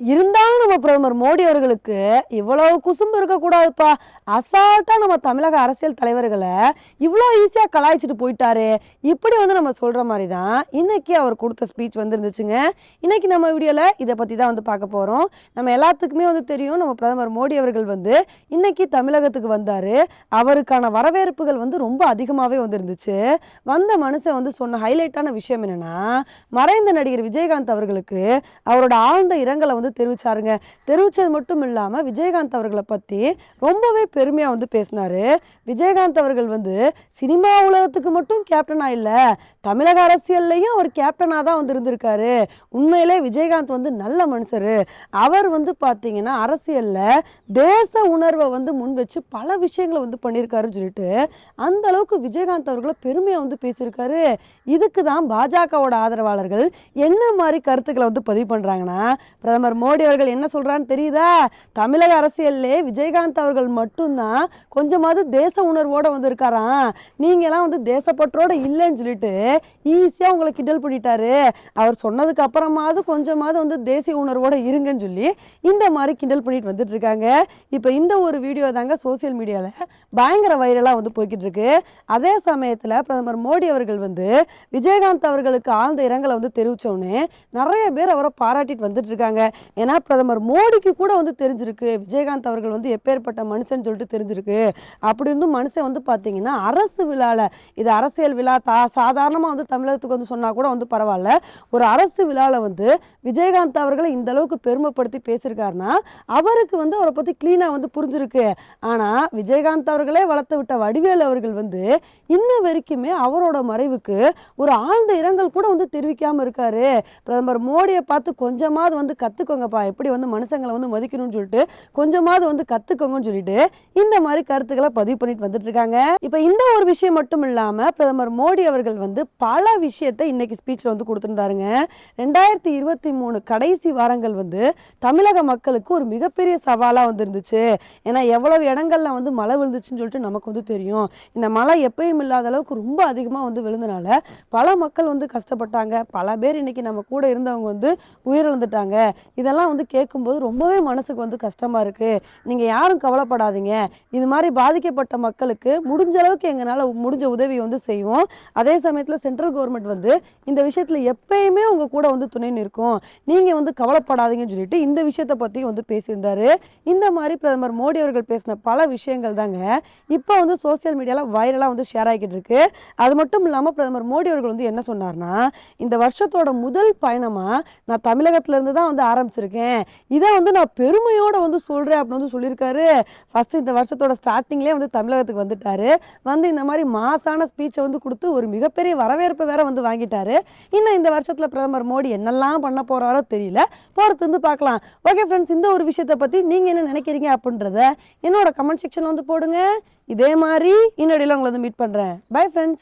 இருந்தாலும் நம்ம பிரதமர் மோடி அவர்களுக்கு இவ்வளவு குசும்பு இருக்கக்கூடாதுப்பா. அசால்ட்டா நம்ம தமிழக அரசியல் தலைவர்களை இவ்வளோ ஈஸியாக கலாய்ச்சிட்டு போயிட்டாரு. இப்படி வந்து நம்ம சொல்ற மாதிரி தான் இன்னைக்கு அவர் கொடுத்த ஸ்பீச் வந்து இருந்துச்சுங்க இன்னைக்கு நம்ம வீடியோவில் இதை பற்றி தான் வந்து பார்க்க போகிறோம் நம்ம எல்லாத்துக்குமே வந்து தெரியும் நம்ம பிரதமர் மோடி அவர்கள் வந்து இன்னைக்கு தமிழகத்துக்கு வந்தார். அவருக்கான வரவேற்புகள் வந்து ரொம்ப அதிகமாகவே வந்து இருந்துச்சு வந்த மனுஷன் வந்து சொன்ன ஹைலைட்டான விஷயம் என்னன்னா மறைந்த நடிகர் விஜயகாந்த் அவர்களுக்கு அவரோட ஆழ்ந்த இரங்கலை வந்து தெரிவிச்சாருங்க. தெரிவிச்சது மட்டும் இல்லாமல் விஜயகாந்த் அவர்களை பற்றி ரொம்பவே பெருமையாக வந்து பேசினாரு. விஜயகாந்த் அவர்கள் வந்து சினிமா உலகத்துக்கு மட்டும் கேப்டனா இல்லை தமிழக அரசியல்லையும் அவர் கேப்டனாக தான் வந்து இருந்திருக்காரு. உண்மையிலே விஜயகாந்த் வந்து நல்ல மனுஷர். அவர் வந்து பார்த்தீங்கன்னா அரசியல்ல தேச உணர்வை வந்து முன் வச்சு பல விஷயங்களை வந்து பண்ணியிருக்காருன்னு சொல்லிட்டு அந்த அளவுக்கு விஜயகாந்த் அவர்களை பெருமையாக வந்து பேசியிருக்காரு. இதுக்கு தான் பாஜகவோட ஆதரவாளர்கள் என்ன மாதிரி கருத்துக்களை வந்து பதிவு பண்ணுறாங்கன்னா பிரதமர் மோடி அவர்கள் என்ன சொல்கிறான்னு தெரியுதா? தமிழக அரசியல்லே விஜயகாந்த் அவர்கள் மட்டும்தான் கொஞ்சமாவது தேச உணர்வோடு வந்திருக்காராம். நீங்களாம் வந்து தேசப்பற்றோடு இல்லைன்னு சொல்லிட்டு ஈஸியாக உங்களை கிண்டல் பண்ணிட்டாரு. அவர் சொன்னதுக்கு அப்புறமாவது கொஞ்சமாவது வந்து தேசிய உணர்வோடு இருங்கன்னு சொல்லி இந்த மாதிரி கிண்டல் பண்ணிட்டு வந்துட்டு இருக்காங்க. இப்போ இந்த ஒரு வீடியோ தாங்க சோசியல் மீடியாவில் பயங்கர வைரலாக வந்து போய்கிட்டு இருக்கு. அதே சமயத்தில் பிரதமர் மோடி அவர்கள் வந்து விஜயகாந்த் அவர்களுக்கு ஆழ்ந்த இரங்கலை வந்து தெரிவித்தோன்னே நிறைய பேர் அவரை பாராட்டிட்டு வந்துட்டு இருக்காங்க. ஏன்னா பிரதமர் மோடிக்கு கூட வந்து தெரிஞ்சிருக்கு விஜயகாந்த் அவர்கள் வந்து எப்பேற்பட்ட மனுஷன் சொல்லிட்டு தெரிஞ்சிருக்கு. அப்படி இருந்தும் மனுஷன் வந்து பார்த்தீங்கன்னா அரசு விழாவில் இது அரசியல் விழா தா சாதாரணமாக வந்து தமிழகத்துக்கு வந்து சொன்னால் கூட வந்து பரவாயில்ல. ஒரு அரசு விழாவில் வந்து விஜயகாந்த் அவர்களை இந்த அளவுக்கு பெருமைப்படுத்தி பேசியிருக்காருன்னா அவருக்கு வந்து அவரை பற்றி கிளீனாக வந்து புரிஞ்சிருக்கு. ஆனால் விஜயகாந்த் அவர்களே வளர்த்து விட்ட வடிவேல் அவர்கள் வந்து இன்ன வரைக்குமே அவரோட மறைவுக்கு ஒரு ஆழ்ந்த இரங்கல் கூட வந்து தெரிவிக்காமல் இருக்காரு. பிரதமர் மோடியை பார்த்து கொஞ்சமாவது வந்து கத்துக்கோங்கப்பா எப்படி வந்து மனுஷங்களை வந்து மதிக்கணும்னு சொல்லிட்டு கொஞ்சமாவது வந்து கத்துக்கோங்கன்னு சொல்லிட்டு இந்த மாதிரி கருத்துக்களை பதிவு பண்ணிட்டு வந்துட்டு இருக்காங்க இப்ப இந்த ஒரு விஷயம் மட்டும் இல்லாம பிரதமர் மோடி அவர்கள் வந்து பல விஷயத்தை இன்னைக்கு ஸ்பீச்ல வந்து கொடுத்திருந்தாருங்க. ரெண்டாயிரத்தி இருபத்தி மூணு கடைசி வாரங்கள் வந்து தமிழக மக்களுக்கு ஒரு மிகப்பெரிய சவாலா வந்து இருந்துச்சு. ஏன்னா எவ்வளவு இடங்கள்ல வந்து மழை விழுந்துச்சுன்னு சொல்லிட்டு நமக்கு வந்து தெரியும். இந்த மழை எப்பயும் இல்லாத அளவுக்கு ரொம்ப அதிகமா வந்து விழுந்தனால பல மக்கள் வந்து கஷ்டப்பட்டாங்க. பல பேர் இன்னைக்கு நம்ம கூட இருந்தவங்க வந்து உயிரிழந்துட்டாங்க. இதெல்லாம் வந்து கேட்கும்போது ரொம்பவே மனசுக்கு வந்து கஷ்டமாக இருக்குது நீங்கள் யாரும் கவலைப்படாதீங்க. இது மாதிரி பாதிக்கப்பட்ட மக்களுக்கு முடிஞ்ச அளவுக்கு எங்களால் முடிஞ்ச உதவி வந்து செய்வோம். அதே சமயத்தில் சென்ட்ரல் கவர்மெண்ட் வந்து இந்த விஷயத்தில் எப்பயுமே உங்கள் கூட வந்து துணை நிற்கும். நீங்கள் வந்து கவலைப்படாதீங்கன்னு சொல்லிட்டு இந்த விஷயத்தை பற்றியும் வந்து பேசியிருந்தாரு. இந்த மாதிரி பிரதமர் மோடி அவர்கள் பேசின பல விஷயங்கள் தாங்க இப்போ வந்து சோசியல் மீடியாவில் வைரலாக வந்து ஷேர் ஆகிட்டு இருக்கு. அது மட்டும் இல்லாமல் பிரதமர் மோடி அவர்கள் வந்து என்ன சொன்னார்னா இந்த வருஷத்தோட முதல் பயணமாக நான் தமிழகத்திலேருந்து தான் வந்து ஆரம்பிச்சிருக்கேன். இதை வந்து நான் பெருமையோட வந்து சொல்றேன் அப்படின்னு வந்து சொல்லியிருக்காரு. ஃபர்ஸ்ட் இந்த வருஷத்தோட ஸ்டார்டிங்லேயே வந்து தமிழகத்துக்கு வந்துட்டாரு. வந்து இந்த மாதிரி மாசான ஸ்பீச்சை வந்து கொடுத்து ஒரு மிகப்பெரிய வரவேற்பு வேற வந்து வாங்கிட்டாரு. இன்னும் இந்த வருஷத்துல பிரதமர் மோடி என்னெல்லாம் பண்ண போறாரோ தெரியல. போகிறது வந்து பார்க்கலாம். ஓகே ஃப்ரெண்ட்ஸ் இந்த ஒரு விஷயத்தை பற்றி நீங்கள் என்ன நினைக்கிறீங்க அப்படின்றத என்னோட கமெண்ட் செக்ஷனில் வந்து போடுங்க. இதே மாதிரி இன்னொடையில உங்களை வந்து மீட் பண்ணுறேன் பை ஃப்ரெண்ட்ஸ்